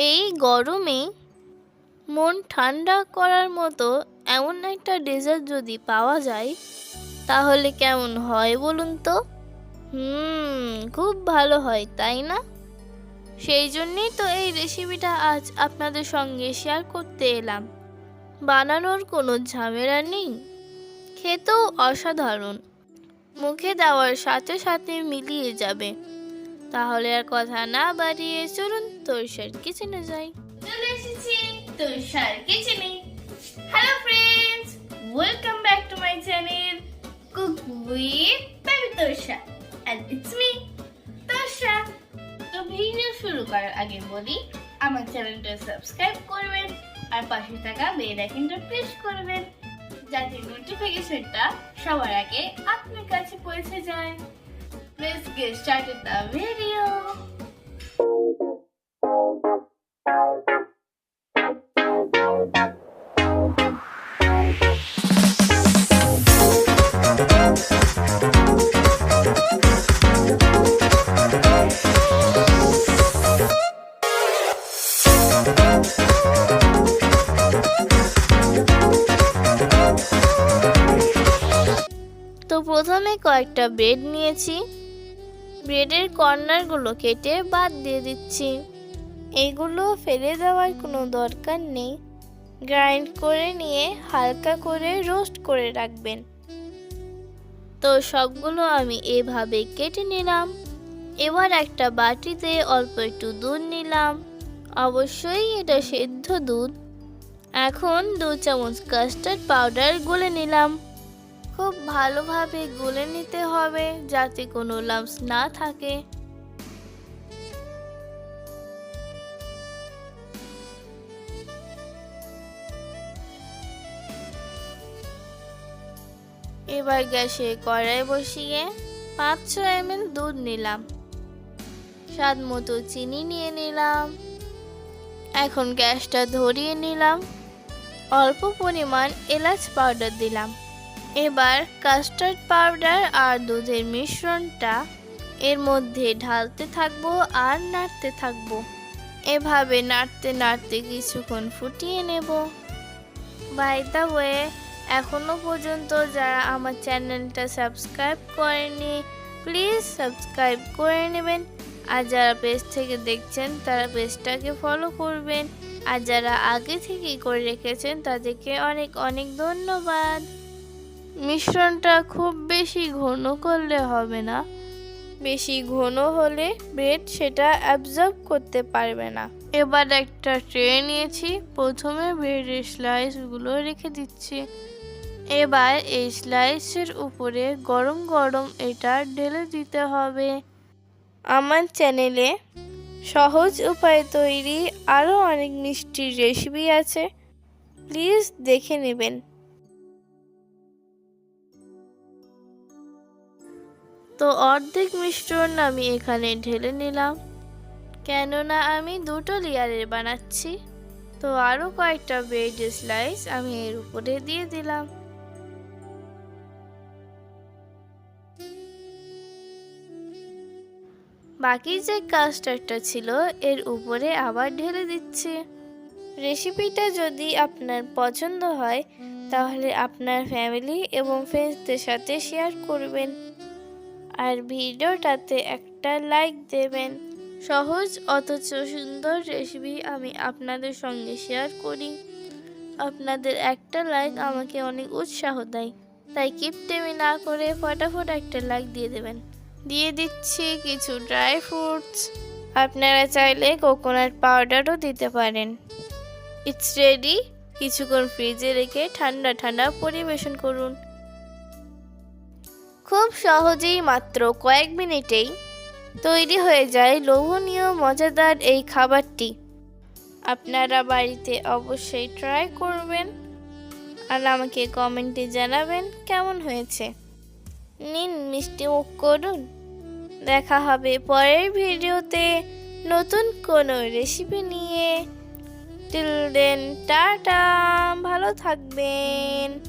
এই গরমে মন ঠান্ডা করার মতো এমন একটা ডেজার্ট যদি পাওয়া যায়, তাহলে কেমন হয় বলুন তো? হুম, খুব ভালো হয়, তাই না? সেই জন্যেই তো এই রেসিপিটা আজ আপনাদের সঙ্গে শেয়ার করতে এলাম। বানানোর কোনো ঝামেলা নেই। খেতেও অসাধারণ। মুখে দেওয়ার সাথে সাথে মিলিয়ে যাবে। তাহলে আর কথা না বাড়িয়ে চলুন তোরসার কিচেনে যাই। চলে এসেছি তোরসার কিচেনে hello friends welcome back to my channel cook with baby Torsa and it's me Torsa তো ভিডিও শুরু করার আগে বলি, আমার চ্যানেলটা সাবস্ক্রাইব করবেন আর পাশে থাকা বেল আইকনটা প্রেস করবেন, যাতে নোটিফিকেশনটা সবার আগে আপনার কাছে পৌঁছে যায়। Let's get started the video. তো প্রথমে কয়েকটা ব্রেড নিয়েছি ব্রেডের কর্নারগুলো কেটে বাদ দিয়ে দিচ্ছি। এগুলো ফেলে দেওয়ার কোনো দরকার নেই। গ্রাইন্ড করে নিয়ে হালকা করে রোস্ট করে রাখবেন। তো সবগুলো আমি এভাবে কেটে নিলাম। এবার একটা বাটিতে অল্প একটু দুধ নিলাম। অবশ্যই এটা সেদ্ধ দুধ। এখন দু চামচ কাস্টার্ড পাউডার গুলে নিলাম। খুব ভালোভাবে গুলে নিতে হবে যাতে কোনো লাম্পস না থাকে। এবার গ্যাসে কড়াই বসিয়ে পাঁচশো এমএল দুধ নিলাম। স্বাদ মতো চিনি নিয়ে নিলাম। এখন গ্যাসটা ধরিয়ে নিলাম। অল্প পরিমাণ এলাচ পাউডার দিলাম। এবার কাস্টার্ড পাউডার আর দুধের মিশ্রণটা এর মধ্যে ঢালতে থাকব আর নাড়তে থাকব। এভাবে নাড়তে নাড়তে কিছুক্ষণ ফুটিয়ে নেব। বাই দ্য ওয়ে এখনও পর্যন্ত যারা আমার চ্যানেলটা সাবস্ক্রাইব করেনি প্লিজ সাবস্ক্রাইব করে নেবেন। আর যারা পেজ থেকে দেখছেন, তারা পেজটাকে ফলো করবেন। আর যারা আগে থেকেই করে রেখেছেন, তাদেরকে অনেক অনেক ধন্যবাদ। মিশ্রণটা খুব বেশি ঘন করলে হবে না। বেশি ঘন হলে ব্রেড সেটা অ্যাবজর্ব করতে পারবে না। এবার একটা ট্রে নিয়েছি। প্রথমে ব্রেডের স্লাইসগুলো রেখে দিচ্ছি। এবার এই স্লাইসের উপরে গরম গরম এটা ঢেলে দিতে হবে। আমার চ্যানেলে সহজ উপায়ে তৈরি আরও অনেক মিষ্টির রেসিপি আছে। প্লিজ দেখে নেবেন। তো অর্ধেক মিশ্রণ আমি এখানে ঢেলে নিলাম। কেননা আমি দুটো লেয়ারের বানাচ্ছি, তো আরও কয়েকটা ব্রেড স্লাইস আমি এর উপরে দিয়ে দিলাম। বাকি যে কাস্টারটা ছিল, এর উপরে আবার ঢেলে দিচ্ছি। রেসিপিটা যদি আপনার পছন্দ হয়, তাহলে আপনার ফ্যামিলি এবং ফ্রেন্ডসদের সাথে শেয়ার করবেন। আর ভিডিওটাতে একটা লাইক দেবেন। সহজ অথচ সুন্দর রেসিপি আমি আপনাদের সঙ্গে শেয়ার করি। আপনাদের একটা লাইক আমাকে অনেক উৎসাহ দেয়। তাই কিপটেমি না করে ফটাফট একটা লাইক দিয়ে দেবেন। দিয়ে দিচ্ছি কিছু ড্রাই ফ্রুটস আপনারা চাইলে কোকোনাট পাউডারও দিতে পারেন। ইটস রেডি কিছুক্ষণ ফ্রিজে রেখে ঠান্ডা ঠান্ডা পরিবেশন করুন। খুব সহজেই মাত্র কয়েক মিনিটেই তৈরি হয়ে যায় লোভনীয়, মজাদার এই খাবারটি। আপনারা বাড়িতে অবশ্যই ট্রাই করবেন আর আমাকে কমেন্টে জানাবেন কেমন হয়েছে। নিন মিষ্টি মুখ করুন। দেখা হবে পরের ভিডিওতে নতুন কোনো রেসিপি নিয়ে। Till then tata. ভালো থাকবেন।